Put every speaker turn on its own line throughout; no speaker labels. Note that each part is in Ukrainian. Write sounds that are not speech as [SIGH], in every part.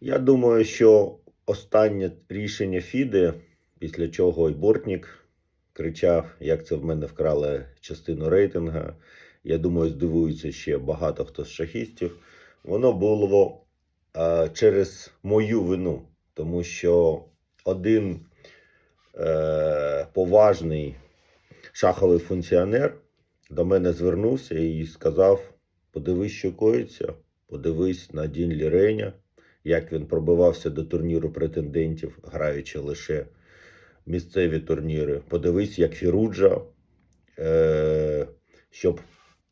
Я думаю, що останнє рішення Фіде, після чого і Бортнік кричав, як це в мене вкрали частину рейтинга. Я думаю, здивуються ще багато хто з шахістів. Воно було е, через мою вину, тому що один е, поважний шаховий функціонер до мене звернувся і сказав: подивись, що коїться, подивись на Дін Ліреня, як він пробивався до турніру претендентів, граючи лише місцеві турніри. Подивись, як Фіруджа, е, щоб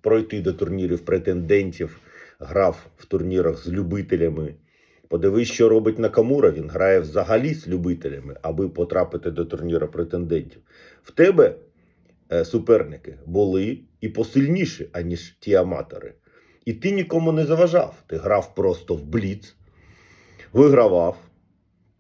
пройти до турнірів претендентів, грав в турнірах з любителями. Подивись, що робить Накамура. Він грає взагалі з любителями, аби потрапити до турніру претендентів. В тебе е, суперники були і посильніші, аніж ті аматори. І ти нікому не заважав. Ти грав просто в бліц, вигравав.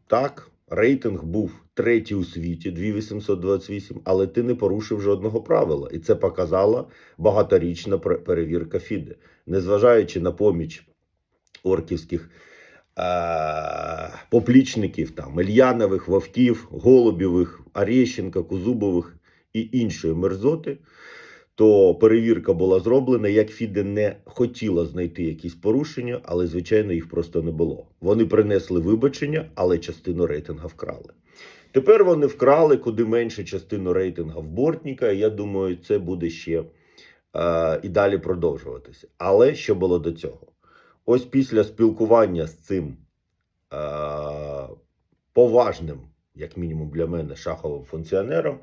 Так, рейтинг був третій у світі 2828, але ти не порушив жодного правила. І це показала багаторічна пер- перевірка Фіде. Незважаючи на поміч орківських е- поплічників, там, Ільянових, Вовків, Голубєвих, Арєщенка, Кузубових і іншої мерзоти, то перевірка була зроблена, як Фіде не хотіла знайти якісь порушення, але, звичайно, їх просто не було. Вони принесли вибачення, але частину рейтинга вкрали. Тепер вони вкрали куди менше частину рейтинга в Бортніка. і Я думаю, це буде ще е, і далі продовжуватися. Але що було до цього? Ось після спілкування з цим е, поважним, як мінімум для мене, шаховим функціонером,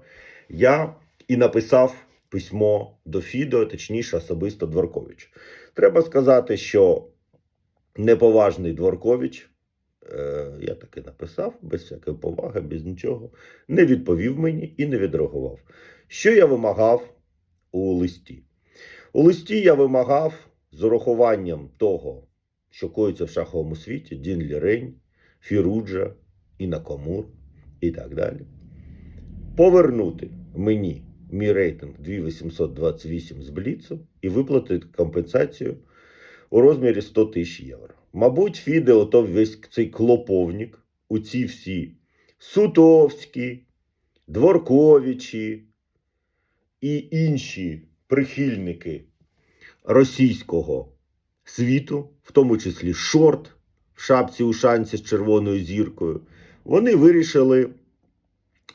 я і написав письмо до Фідо, точніше, особисто Дворкович. Треба сказати, що неповажний Дворкович, е, я таки написав, без всякої поваги, без нічого, не відповів мені і не відреагував. Що я вимагав у листі? У листі я вимагав з урахуванням того, що коїться в шаховому світі, Дін Лірень, Фіруджа, Інакомур і так далі. Повернути мені мій рейтинг 2828 з Бліцу і виплатити компенсацію у розмірі 100 тисяч євро. Мабуть, Фіде, ото весь цей клоповник, у ці всі Сутовські, Дворковичі і інші прихильники російського світу, в тому числі шорт в шапці у шанці з червоною зіркою, вони вирішили,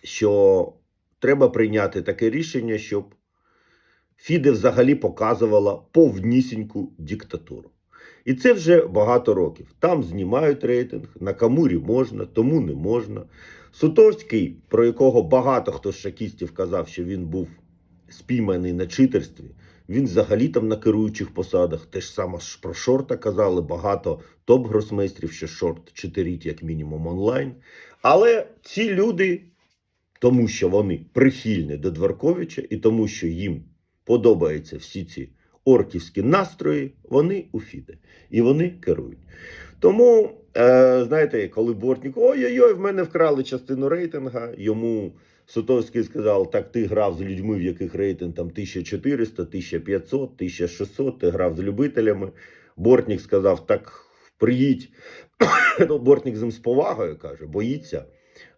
що треба прийняти таке рішення, щоб Фіде взагалі показувала повнісіньку диктатуру. І це вже багато років. Там знімають рейтинг, на Камурі можна, тому не можна. Сутовський, про якого багато хто з шакістів казав, що він був спійманий на читерстві, він взагалі там на керуючих посадах. Те ж саме про шорта казали, багато топ-гросмейстрів, що шорт читерить як мінімум онлайн. Але ці люди, тому що вони прихильні до Дворковича і тому, що їм подобаються всі ці орківські настрої, вони у Фіде. І вони керують. Тому, е, знаєте, коли Бортник, ой-ой-ой, в мене вкрали частину рейтинга, йому Сутовський сказав, так ти грав з людьми, в яких рейтинг там 1400, 1500, 1600, ти грав з любителями. Бортник сказав, так приїдь. [COUGHS] ну, Бортник з ним з повагою каже, боїться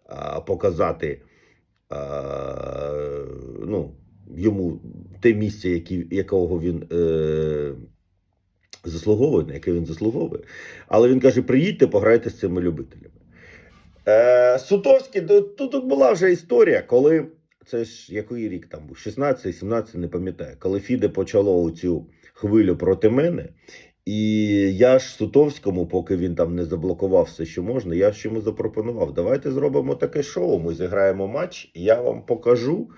а, показати ну, йому те місце, які, якого він е, заслуговує, на яке він заслуговує. Але він каже: приїдьте, пограйте з цими любителями. Е, Сутовський, тут, тут була вже історія, коли це ж який рік там був, 16-17, не пам'ятаю, коли Фіде почало цю хвилю проти мене. І я ж Сутовському, поки він там не заблокував все, що можна, я ж йому запропонував: давайте зробимо таке шоу. Ми зіграємо матч, і я вам покажу,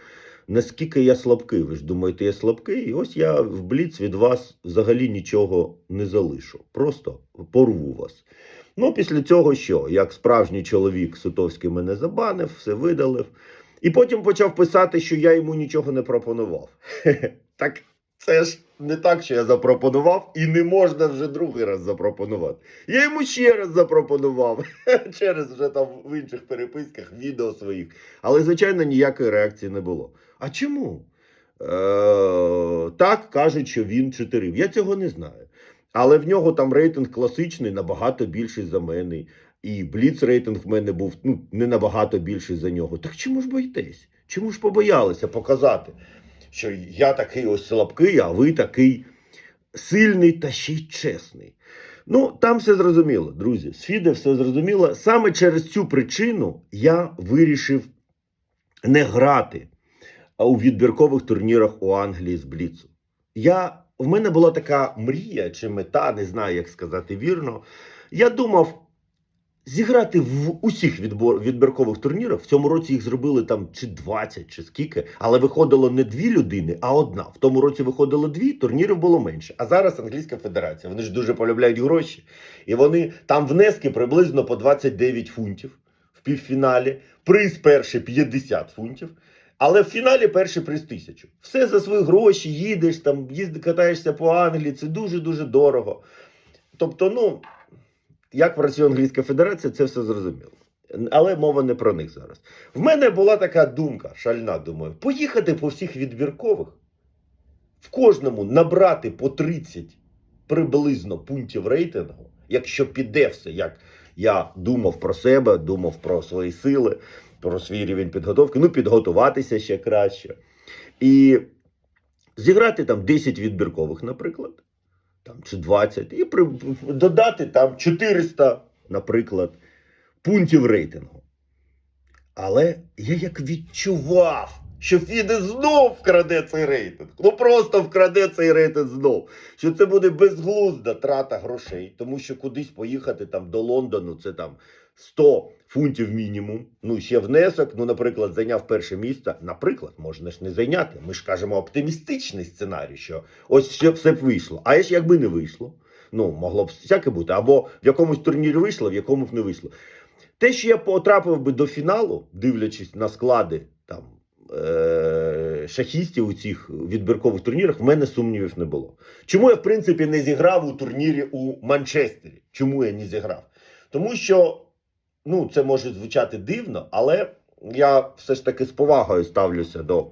наскільки я слабкий. Ви ж думаєте, я слабкий? І ось я в Бліц від вас взагалі нічого не залишу. Просто порву вас. Ну, після цього що? Як справжній чоловік Сутовський мене забанив, все видалив. І потім почав писати, що я йому нічого не пропонував. [LAUGHS] Так це ж не так, що я запропонував, і не можна вже другий раз запропонувати. Я йому ще раз запропонував [LAUGHS] через вже там в інших переписках відео своїх. Але, звичайно, ніякої реакції не було. А чому? Е, так кажуть, що він читерив. Я цього не знаю. Але в нього там рейтинг класичний набагато більший за мене. І бліц рейтинг в мене був ну, не набагато більший за нього. Так чому ж боїтесь? Чому ж побоялися показати, що я такий ось слабкий, а ви такий сильний та ще й чесний? Ну, там все зрозуміло, друзі. З Фіде все зрозуміло. Саме через цю причину я вирішив не грати у відбіркових турнірах у Англії з Бліцу. Я, в мене була така мрія чи мета, не знаю, як сказати вірно. Я думав зіграти в усіх відбор, відбіркових турнірах. В цьому році їх зробили там чи 20, чи скільки, але виходило не дві людини, а одна. В тому році виходило дві, турнірів було менше. А зараз Англійська Федерація. Вони ж дуже полюбляють гроші. І вони там внески приблизно по 29 фунтів в півфіналі. Приз перший 50 фунтів. Але в фіналі перший приз тисячу. Все за свої гроші, їдеш там, їзди, катаєшся по Англії, це дуже-дуже дорого. Тобто, ну, як працює Англійська Федерація, це все зрозуміло. Але мова не про них зараз. В мене була така думка, шальна, думаю, поїхати по всіх відбіркових, в кожному набрати по 30 приблизно пунктів рейтингу, якщо піде все, як я думав про себе, думав про свої сили, про свій рівень підготовки, ну, підготуватися ще краще. І зіграти там 10 відбіркових, наприклад, там, чи 20, і при, додати там 400, наприклад, пунктів рейтингу. Але я як відчував, що Фіде знов вкраде цей рейтинг. Ну просто вкраде цей рейтинг знов. Що це буде безглузда трата грошей, тому що кудись поїхати там до Лондону, це там 100 фунтів мінімум. Ну, ще внесок. Ну, наприклад, зайняв перше місце. Наприклад, можна ж не зайняти. Ми ж кажемо оптимістичний сценарій, що ось все, все б вийшло. А ж якби не вийшло. Ну, могло б всяке бути. Або в якомусь турнірі вийшло, в якому б не вийшло. Те, що я потрапив би до фіналу, дивлячись на склади там е- шахістів у цих відбіркових турнірах, в мене сумнівів не було. Чому я, в принципі, не зіграв у турнірі у Манчестері? Чому я не зіграв? Тому що, ну, це може звучати дивно, але я все ж таки з повагою ставлюся до.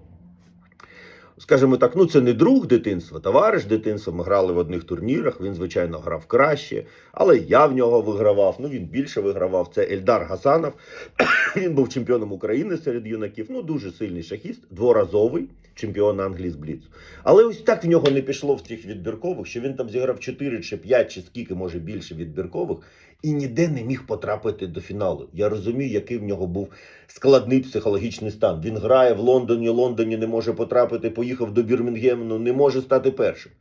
Скажімо так, ну це не друг дитинства, товариш дитинства. Ми грали в одних турнірах. Він, звичайно, грав краще, але я в нього вигравав. Ну він більше вигравав. Це Ельдар Гасанов. [COUGHS] Він був чемпіоном України серед юнаків. Ну дуже сильний шахіст, дворазовий чемпіон Англії з Бліцу. Але ось так в нього не пішло в цих відбіркових, що він там зіграв 4 чи 5, чи скільки може більше відбіркових, і ніде не міг потрапити до фіналу. Я розумію, який в нього був складний психологічний стан. Він грає в Лондоні, Лондоні не може потрапити, поїхав до Бірмінгему, не може стати першим.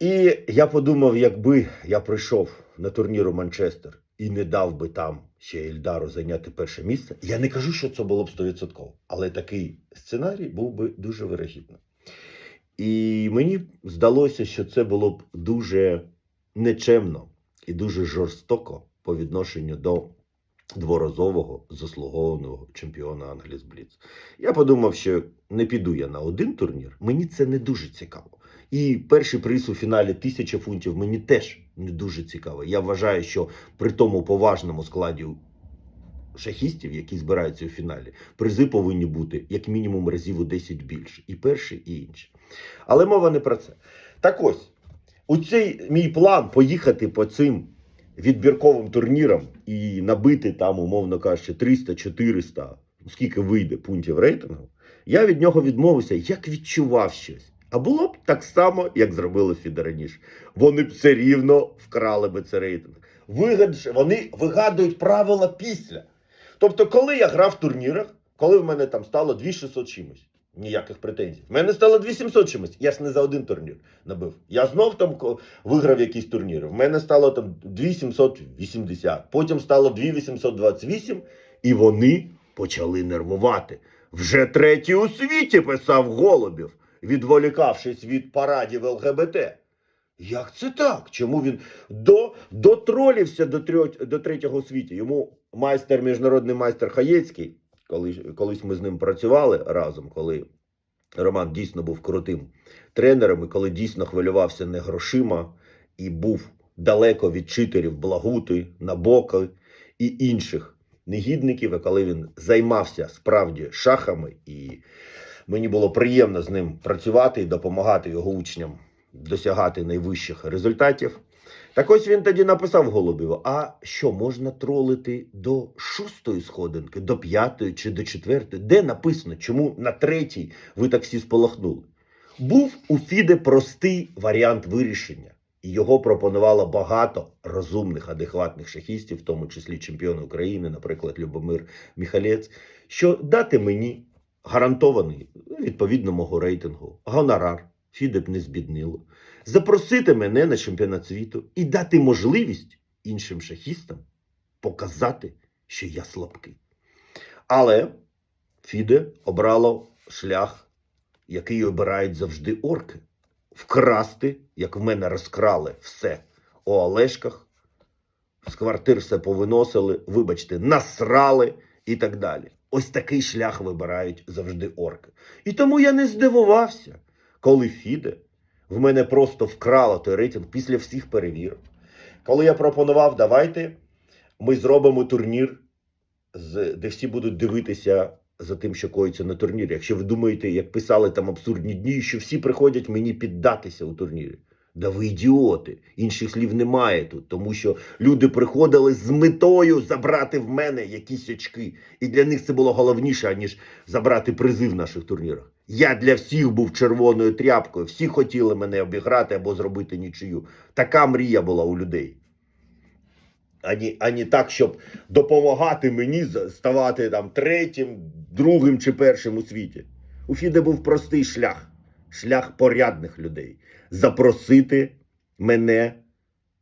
І я подумав, якби я прийшов на турнір у Манчестер і не дав би там ще Ільдару зайняти перше місце, я не кажу, що це було б 100%, але такий сценарій був би дуже вирогідним. І мені здалося, що це було б дуже нечемно і дуже жорстоко по відношенню до дворазового заслугованого чемпіона Англії з Бліц. Я подумав, що не піду я на один турнір, мені це не дуже цікаво. І перший приз у фіналі тисяча фунтів мені теж не дуже цікаво. Я вважаю, що при тому поважному складі шахістів, які збираються у фіналі, призи повинні бути як мінімум разів у 10 більше. І перший, і інший. Але мова не про це. Так ось, у цей мій план поїхати по цим відбірковим турнірам і набити там, умовно кажучи, 300-400, скільки вийде пунктів рейтингу, я від нього відмовився, як відчував щось. А було б так само, як зробили Фіде раніше. Вони б все рівно вкрали би цей рейтинг. Вигадж, вони вигадують правила після. Тобто, коли я грав в турнірах, коли в мене там стало 2600 чимось, ніяких претензій. В мене стало 2700 чимось. Я ж не за один турнір набив. Я знов там виграв якісь турніри. В мене стало там 2780, потім стало 2828, і вони почали нервувати. Вже третій у світі писав Голубів, відволікавшись від парадів ЛГБТ. Як це так? Чому він до, дотролився до, трьох, до третього у світі? Йому майстер, міжнародний майстер Хаєцький, коли, колись ми з ним працювали разом, коли Роман дійсно був крутим тренером, і коли дійсно хвилювався не грошима і був далеко від читерів Благути, Набоки і інших негідників, і коли він займався справді шахами, і мені було приємно з ним працювати і допомагати його учням досягати найвищих результатів. Так ось він тоді написав Голубєву: а що можна тролити до шостої сходинки, до п'ятої чи до четвертої? Де написано, чому на третій ви так всі сполохнули? Був у Фіде простий варіант вирішення, і його пропонувало багато розумних, адекватних шахістів, в тому числі чемпіони України, наприклад, Любомир Міхалець, що дати мені гарантований відповідно мого рейтингу гонорар. Фіде б не збіднило запросити мене на чемпіонат світу і дати можливість іншим шахістам показати, що я слабкий. Але Фіде обрало шлях, який обирають завжди орки: вкрасти, як в мене розкрали все у Олешках, з квартир все повиносили, вибачте, насрали і так далі. Ось такий шлях вибирають завжди орки. І тому я не здивувався, коли Фіде в мене просто вкрало той рейтинг після всіх перевірок. Коли я пропонував, давайте ми зробимо турнір, де всі будуть дивитися за тим, що коїться на турнірі. Якщо ви думаєте, як писали там абсурдні дні, що всі приходять мені піддатися у турнірі. Да ви ідіоти, інших слів немає тут, тому що люди приходили з метою забрати в мене якісь очки. І для них це було головніше, аніж забрати призи в наших турнірах. Я для всіх був червоною тряпкою, всі хотіли мене обіграти або зробити нічию. Така мрія була у людей. Ані, ані так, щоб допомагати мені ставати там третім, другим чи першим у світі. У Фіде був простий шлях, шлях порядних людей. Запросити мене,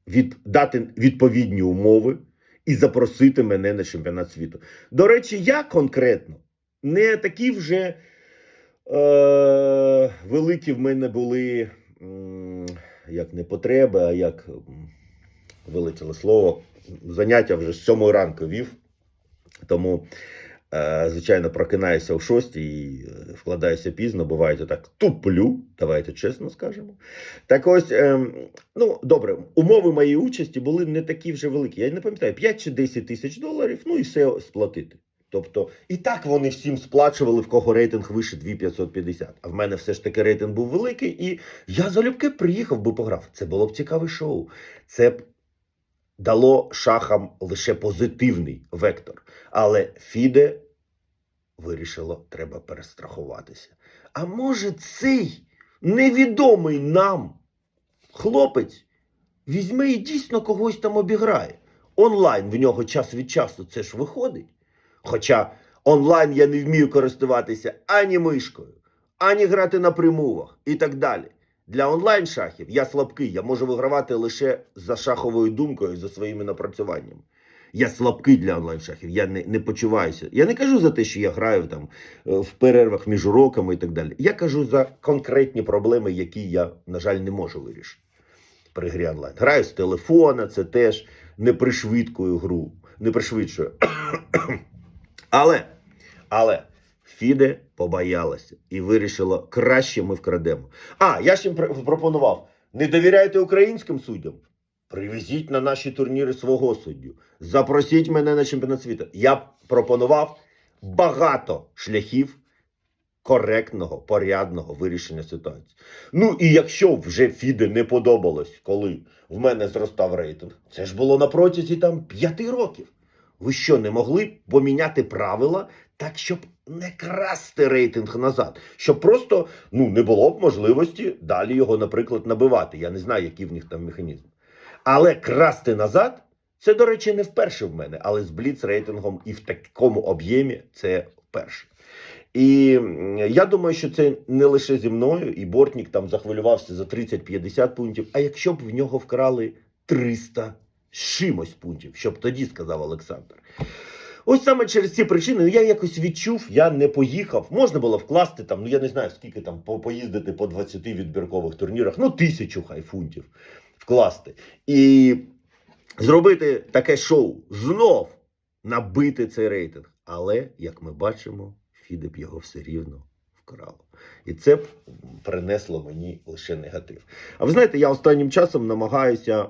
від, дати відповідні умови і запросити мене на чемпіонат світу. До речі, я конкретно не такі вже е, великі в мене були як не потреби, а як вилетіло слово. Заняття вже з сьомої ранку вів. Тому, е, звичайно, прокинаюся о шостій і е, вкладаюся пізно. Буває так туплю, давайте чесно скажемо. Так ось, е, ну добре, умови моєї участі були не такі вже великі. Я не пам'ятаю, 5 чи 10 тисяч доларів, ну і все сплатити. Тобто, і так вони всім сплачували, в кого рейтинг вище 2550. А в мене все ж таки рейтинг був великий, і я залюбки приїхав би пограв. Це було б цікаве шоу. Це б дало шахам лише позитивний вектор. Але Фіде вирішило, треба перестрахуватися. А може, цей невідомий нам хлопець візьме і дійсно когось там обіграє. Онлайн в нього час від часу це ж виходить. Хоча онлайн я не вмію користуватися ані мишкою, ані грати на примовах і так далі. Для онлайн шахів я слабкий, я можу вигравати лише за шаховою думкою, за своїми напрацюваннями. Я слабкий для онлайн шахів, я не, не почуваюся. Я не кажу за те, що я граю там е, в перервах між уроками і так далі. Я кажу за конкретні проблеми, які я, на жаль, не можу вирішити при грі онлайн. Граю з телефона, це теж не пришвидкую гру, не пришвидшую. Але, але Фіде побоялася і вирішила, краще ми вкрадемо. А, я ж їм пропонував: не довіряйте українським суддям. Привезіть на наші турніри свого суддю. Запросіть мене на чемпіонат світу. Я пропонував багато шляхів коректного, порядного вирішення ситуації. Ну і якщо вже Фіде не подобалось, коли в мене зростав рейтинг, це ж було на протязі там п'яти років. Ви що, не могли поміняти правила так, щоб не красти рейтинг назад? Щоб просто ну, не було б можливості далі його, наприклад, набивати. Я не знаю, які в них там механізми. Але красти назад це, до речі, не вперше в мене, але з бліц рейтингом і в такому об'ємі це вперше. І я думаю, що це не лише зі мною, і Бортнік там захвилювався за 30-50 пунктів. А якщо б в нього вкрали 300 з чимось пунктів, щоб тоді сказав Олександр. Ось саме через ці причини я якось відчув, я не поїхав. Можна було вкласти там, ну я не знаю, скільки там поїздити по 20 відбіркових турнірах, ну тисячу хай фунтів вкласти. І зробити таке шоу, знов набити цей рейтинг. Але, як ми бачимо, Фіде б його все рівно вкрало. І це принесло мені лише негатив. А ви знаєте, я останнім часом намагаюся.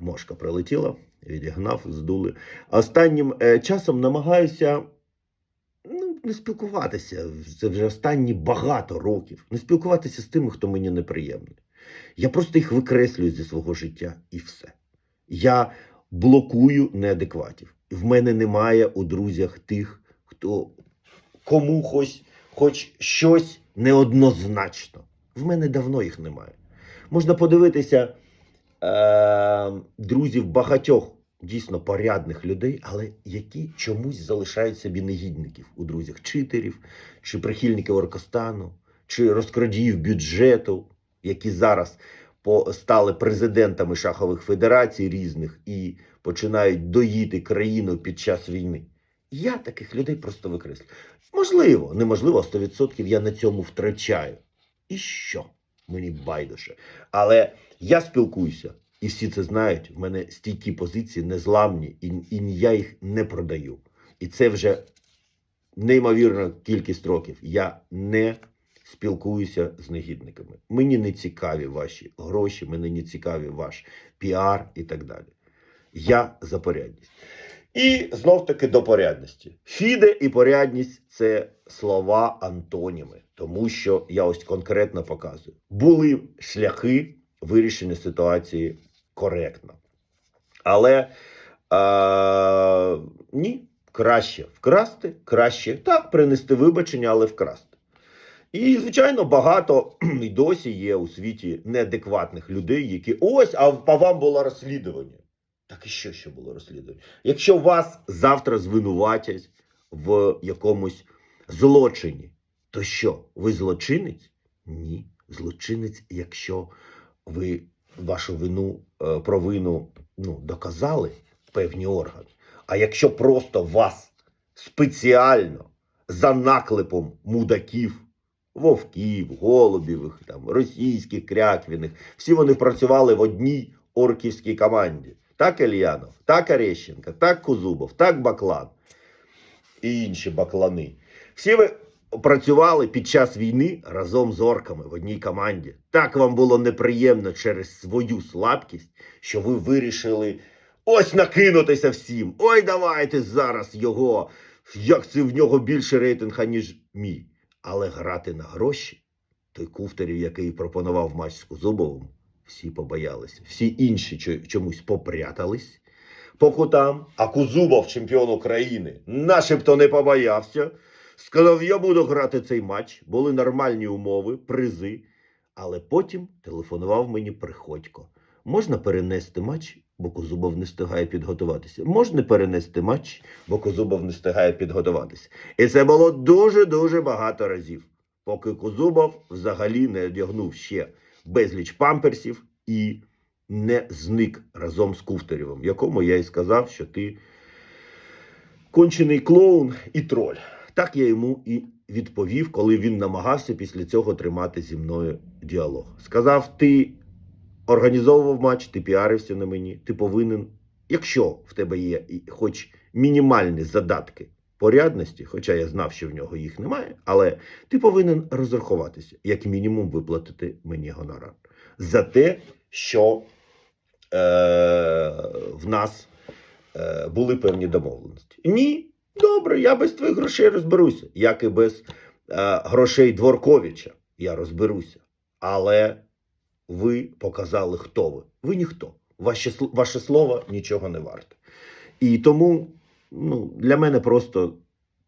Мошка прилетіла, відігнав, здули. Останнім е, часом намагаюся ну, не спілкуватися. Це вже останні багато років. Не спілкуватися з тими, хто мені неприємний. Я просто їх викреслюю зі свого життя і все. Я блокую неадекватів. В мене немає у друзях тих, хто кому хоч, хоч щось неоднозначно. В мене давно їх немає. Можна подивитися е, друзів багатьох дійсно порядних людей, але які чомусь залишають собі негідників у друзях, читерів, чи прихильників Оркостану, чи розкрадіїв бюджету, які зараз стали президентами шахових федерацій різних і починають доїти країну під час війни. Я таких людей просто викреслю. Можливо, неможливо, 100% я на цьому втрачаю. І що? Мені байдуже. Але я спілкуюся, і всі це знають. В мене стійкі позиції незламні, і, і я їх не продаю. І це вже неймовірна кількість років. Я не спілкуюся з негідниками. Мені не цікаві ваші гроші, мені не цікаві ваш піар і так далі. Я за порядність. І знов таки до порядності. Фіде і порядність це слова антоніми, тому що я ось конкретно показую. Були шляхи вирішення ситуації коректно. Але е, ні, краще вкрасти, краще так принести вибачення, але вкрасти. І, звичайно, багато [CLEARS THROAT] і досі є у світі неадекватних людей, які ось, а по вам було розслідування. Так і що ще було розслідування? Якщо вас завтра звинуватять в якомусь злочині, то що? Ви злочинець? Ні. Злочинець, якщо ви вашу вину, е, провину ну, доказали певні органи. А якщо просто вас спеціально за наклепом мудаків, вовків, голубівих, там, російських, кряквіних, всі вони працювали в одній орківській команді. Так Ельянов, так Орещенко, так Кузубов, так Баклан і інші баклани. Всі ви працювали під час війни разом з орками в одній команді. Так вам було неприємно через свою слабкість, що ви вирішили ось накинутися всім. Ой, давайте зараз його. Як це в нього більше рейтинга, ніж мій. Але грати на гроші, той Куфтерів, який пропонував матч з Кузубовим, всі побоялися. Всі інші чомусь попрятались по кутам. А Кузубов, чемпіон України, начебто не побоявся. Сказав, я буду грати цей матч. Були нормальні умови, призи. Але потім телефонував мені Приходько. Можна перенести матч, бо Козубов не встигає підготуватися. Можна перенести матч, бо Козубов не встигає підготуватися. І це було дуже-дуже багато разів, поки Козубов взагалі не одягнув ще безліч памперсів і не зник разом з Куфтерєвим, якому я й сказав, що ти кончений клоун і троль. Так я йому і відповів, коли він намагався після цього тримати зі мною діалог. Сказав: ти організовував матч, ти піарився на мені, ти повинен, якщо в тебе є хоч мінімальні задатки порядності, хоча я знав, що в нього їх немає, але ти повинен розрахуватися, як мінімум виплатити мені гонорар за те, що е, в нас е, були певні домовленості. Ні, добре, я без твоїх грошей розберуся, як і без е, грошей Дворковича я розберуся. Але ви показали, хто ви. Ви ніхто. Ваше, ваше слово нічого не варте. І тому ну, для мене просто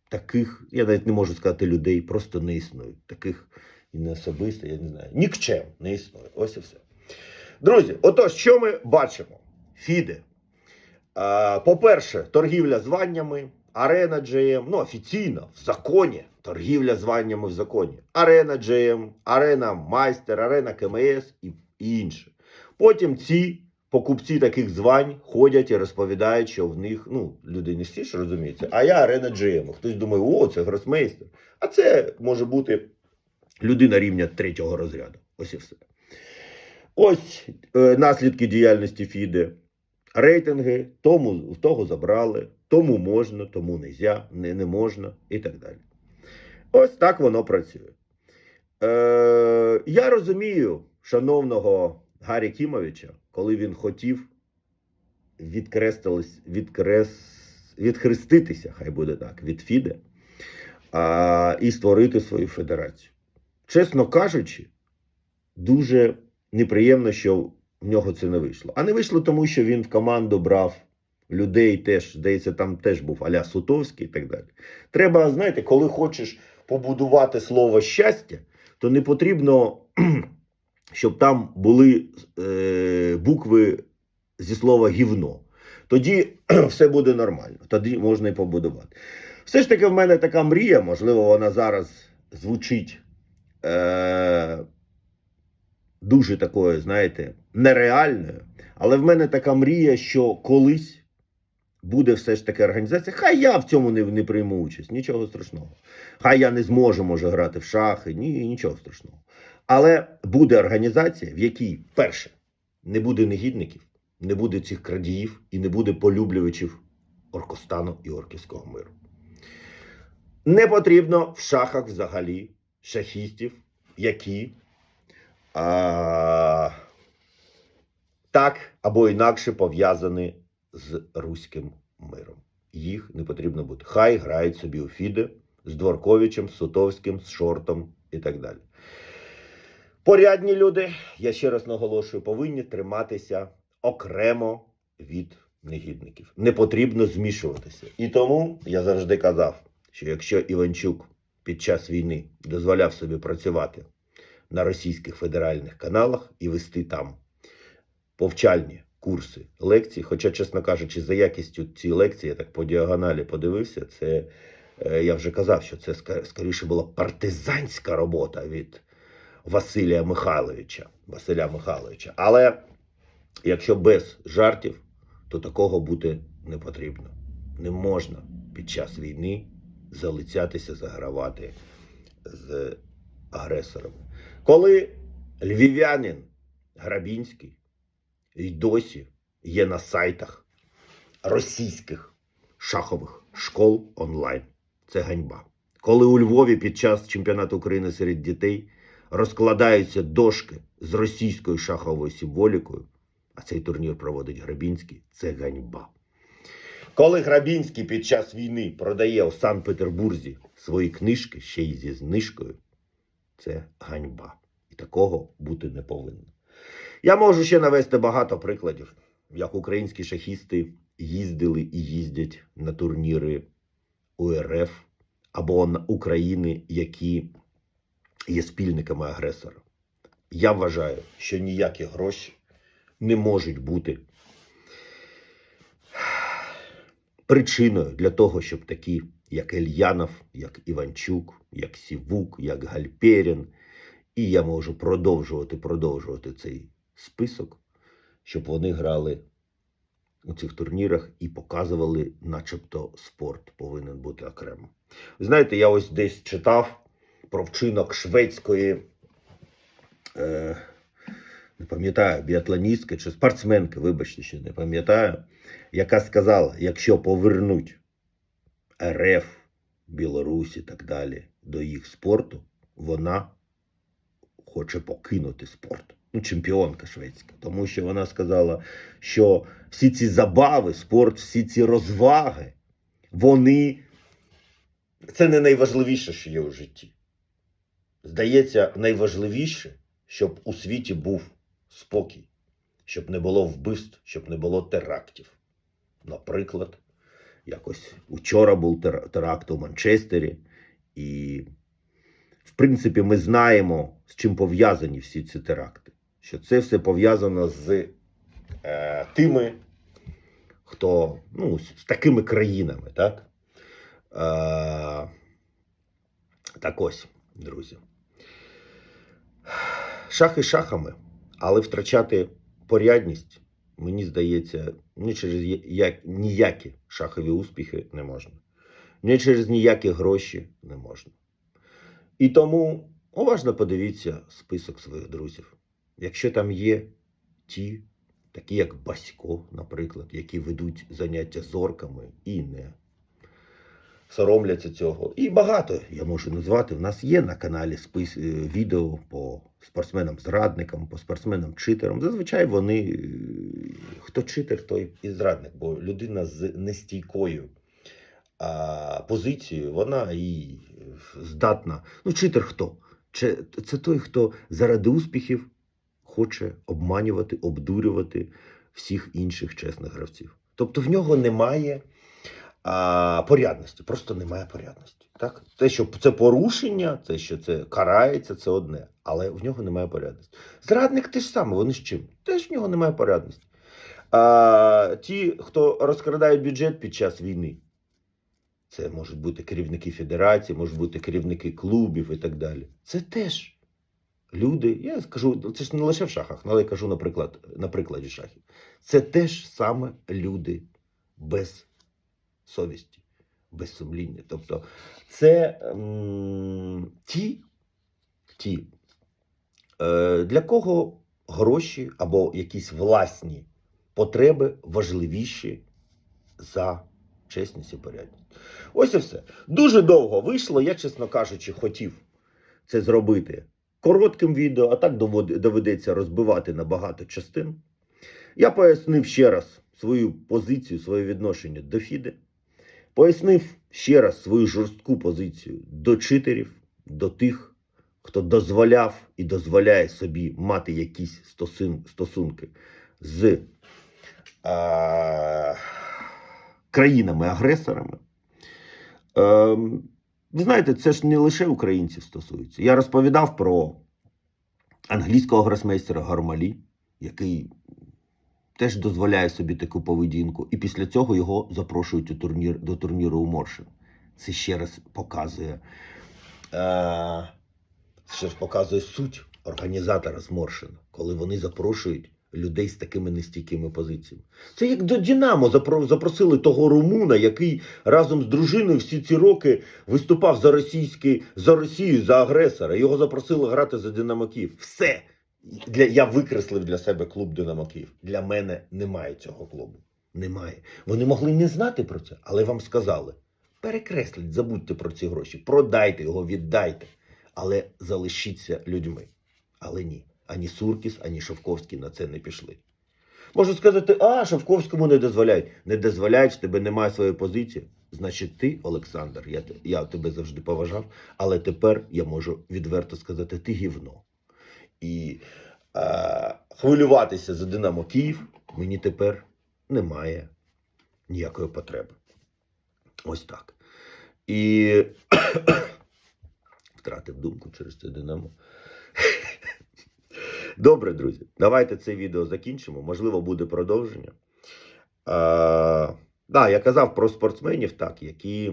таких, я навіть не можу сказати людей, просто не існують. Таких і не особисто, я не знаю. Нікчем не існує. Ось і все. Друзі, отож, що ми бачимо? Фіде. По-перше, торгівля званнями, Арена GM, ну офіційно, в законі. Торгівля званнями в законі. Арена GM, Арена Майстер, Арена КМС і інше. Потім ці покупці таких звань ходять і розповідають, що в них, ну, люди не всі ж розуміються, а я Арена GM. Хтось думає, о, це гросмейстер. А це може бути людина рівня третього розряду. Ось і все. Ось е, наслідки діяльності ФІДе. Рейтинги тому в того забрали, тому можна, тому нельзя, не, не можна і так далі. Ось так воно працює. Е, я розумію шановного Гаррі Кімовича, коли він хотів відкрес, відхреститися, хай буде так, від ФІДе а, і створити свою федерацію. Чесно кажучи, дуже неприємно, що в нього це не вийшло. А не вийшло тому, що він в команду брав людей теж, здається, там теж був Аля Сутовський і так далі. Треба, знаєте, коли хочеш побудувати слово щастя, то не потрібно, щоб там були е, букви зі слова гівно. Тоді [CLEARS THROAT] все буде нормально, тоді можна і побудувати. Все ж таки, в мене така мрія, можливо, вона зараз звучить е, дуже такою, знаєте, нереальною. Але в мене така мрія, що колись буде все ж таки організація. Хай я в цьому не, не прийму участь, нічого страшного. Хай я не зможу, може, грати в шахи, ні, нічого страшного. Але буде організація, в якій, перше, не буде негідників, не буде цих крадіїв і не буде полюблювачів Оркостану і Орківського миру. Не потрібно в шахах взагалі шахістів, які а, так або інакше пов'язані з руським миром. Їх не потрібно бути. Хай грають собі у Фіде з Дворковичем, з Сутовським, з Шортом і так далі. Порядні люди, я ще раз наголошую, повинні триматися окремо від негідників. Не потрібно змішуватися. І тому я завжди казав, що якщо Іванчук під час війни дозволяв собі працювати на російських федеральних каналах і вести там повчальні курси лекцій. Хоча, чесно кажучи, за якістю ці лекції, я так по діагоналі подивився, це е, я вже казав, що це скоріше була партизанська робота від Василія Михайловича. Василя Михайловича. Але якщо без жартів, то такого бути не потрібно. Не можна під час війни залицятися, загравати з агресорами. Коли львів'янин Грабінський й досі є на сайтах російських шахових школ онлайн, це ганьба. Коли у Львові під час чемпіонату України серед дітей розкладаються дошки з російською шаховою символікою, а цей турнір проводить Грабінський, це ганьба. Коли Грабінський під час війни продає у Санкт-Петербурзі свої книжки ще й зі знижкою, це ганьба. І такого бути не повинно. Я можу ще навести багато прикладів, як українські шахісти їздили і їздять на турніри УРФ або на України, які є спільниками агресора. Я вважаю, що ніякі гроші не можуть бути причиною для того, щоб такі, як Ельянов, як Іванчук, як Сівук, як Гальперін, і я можу продовжувати, продовжувати цей список, щоб вони грали у цих турнірах і показували, начебто, спорт повинен бути окремо. Ви знаєте, я ось десь читав про вчинок шведської, е, не пам'ятаю, біатлоністки чи спортсменки, вибачте, ще не пам'ятаю, яка сказала, якщо повернуть РФ, Білорусь і так далі до їх спорту, вона хоче покинути спорт. Ну, чемпіонка шведська. Тому що вона сказала, що всі ці забави, спорт, всі ці розваги, вони це не найважливіше, що є у житті. Здається, найважливіше, щоб у світі був спокій, щоб не було вбивств, щоб не було терактів. Наприклад, якось учора був теракт у Манчестері, і, в принципі, ми знаємо, з чим пов'язані всі ці теракти. Що це все пов'язано з е, тими, хто ну, з, такими країнами, так? Е, так ось, друзі. Шахи шахами, але втрачати порядність, мені здається, ні через як, ніякі шахові успіхи не можна. Ні через ніякі гроші не можна. І тому уважно подивіться список своїх друзів. Якщо там є ті, такі як Басько, наприклад, які ведуть заняття зорками і не соромляться цього. І багато я можу назвати. В нас є на каналі спис... е, відео по спортсменам-зрадникам, по спортсменам-читерам. Зазвичай вони, е, хто читер, той і зрадник, бо людина з нестійкою а, позицією, вона і здатна. Ну, читер хто? Чи- Це той, хто заради успіхів хоче обманювати, обдурювати всіх інших чесних гравців. Тобто в нього немає порядності, просто немає порядності. Так? Те, що це порушення, те, що це карається, це одне, але в нього немає порядності. Зрадник те ж саме, вони з чим? Теж в нього немає порядності. А, ті, хто розкрадає бюджет під час війни, це можуть бути керівники федерації, можуть бути керівники клубів і так далі. Це теж люди, я скажу, це ж не лише в шахах, але я кажу, наприклад, на прикладі шахів. Це теж саме люди без совісті, без сумління. Тобто, це м, ті, ті, е, для кого гроші або якісь власні потреби важливіші за чесність і порядність. Ось і все. Дуже довго вийшло. Я, чесно кажучи, хотів це зробити коротким відео, а так доведеться розбивати на багато частин. Я пояснив ще раз свою позицію, своє відношення до Фіди. Пояснив ще раз свою жорстку позицію до читерів, до тих, хто дозволяв і дозволяє собі мати якісь стосун- стосунки з е, країнами-агресорами. Е, ви знаєте, це ж не лише українців стосується. Я розповідав про англійського гросмейстера Гармалі, який теж дозволяє собі таку поведінку, і після цього його запрошують у турнір, до турніру у Моршин. Це ще раз показує, е, ще ж показує суть організатора з Моршина, коли вони запрошують людей з такими нестійкими позиціями. Це як до Дінамо запро- запросили того румуна, який разом з дружиною всі ці роки виступав за російський, за Росію, за агресора. Його запросили грати за Динамо Київ. Все. Для, я викреслив для себе клуб Динамо Київ. Для мене немає цього клубу. Немає. Вони могли не знати про це, але вам сказали: перекресліть, забудьте про ці гроші, продайте його, віддайте, але залишіться людьми. Але ні, ані Суркіс, ані Шовковський на це не пішли. Можу сказати, а Шовковському не дозволяють. Не дозволяють, в тебе немає своєї позиції. Значить, ти, Олександр, я, я тебе завжди поважав, але тепер я можу відверто сказати, ти гівно. І е, хвилюватися за Динамо Київ мені тепер немає ніякої потреби. Ось так. І [COUGHS] втратив думку через це Динамо. [LAUGHS] Добре, друзі, давайте це відео закінчимо. Можливо, буде продовження. А, да, я казав про спортсменів, так, які.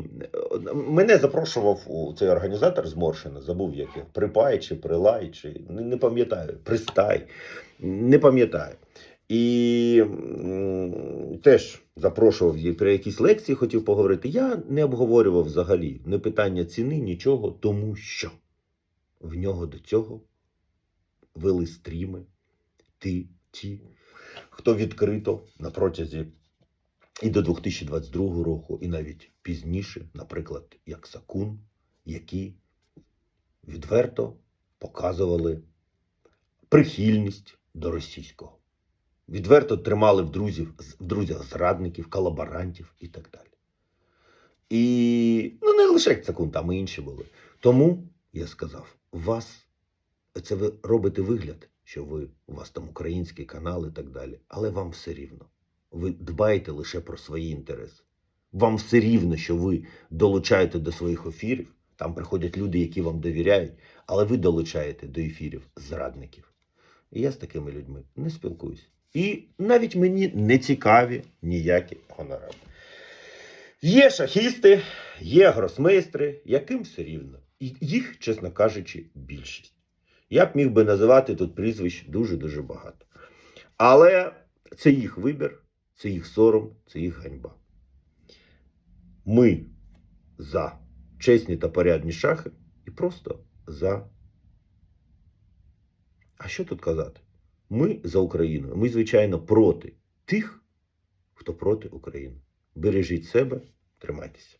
Мене запрошував у цей організатор з Моршина, забув як його, Припай чи Прилай, чи не, пам'ятаю, Пристай, не пам'ятаю. І теж запрошував її при якісь лекції, хотів поговорити. Я не обговорював взагалі не питання ціни, нічого, тому що в нього до цього вели стріми ти, ті, хто відкрито на протязі і до 2022 року, і навіть пізніше, наприклад, як Сакун, які відверто показували прихильність до російського. Відверто тримали в друзів, в друзях зрадників, колаборантів і так далі. І ну не лише Цакун, там і інші були. Тому я сказав, вас це ви робите вигляд, що ви у вас там український канал і так далі, але вам все рівно. Ви дбаєте лише про свої інтереси. Вам все рівно, що ви долучаєте до своїх ефірів. Там приходять люди, які вам довіряють, але ви долучаєте до ефірів зрадників. І я з такими людьми не спілкуюся. І навіть мені не цікаві ніякі гонорари. Є шахісти, є гросмейстри, яким все рівно. І їх, чесно кажучи, більшість. Я б міг би називати тут прізвищ дуже-дуже багато. Але це їх вибір, це їх сором, це їх ганьба. Ми за чесні та порядні шахи і просто за. А що тут казати? Ми за Україну. Ми, звичайно, проти тих, хто проти України. Бережіть себе, тримайтеся.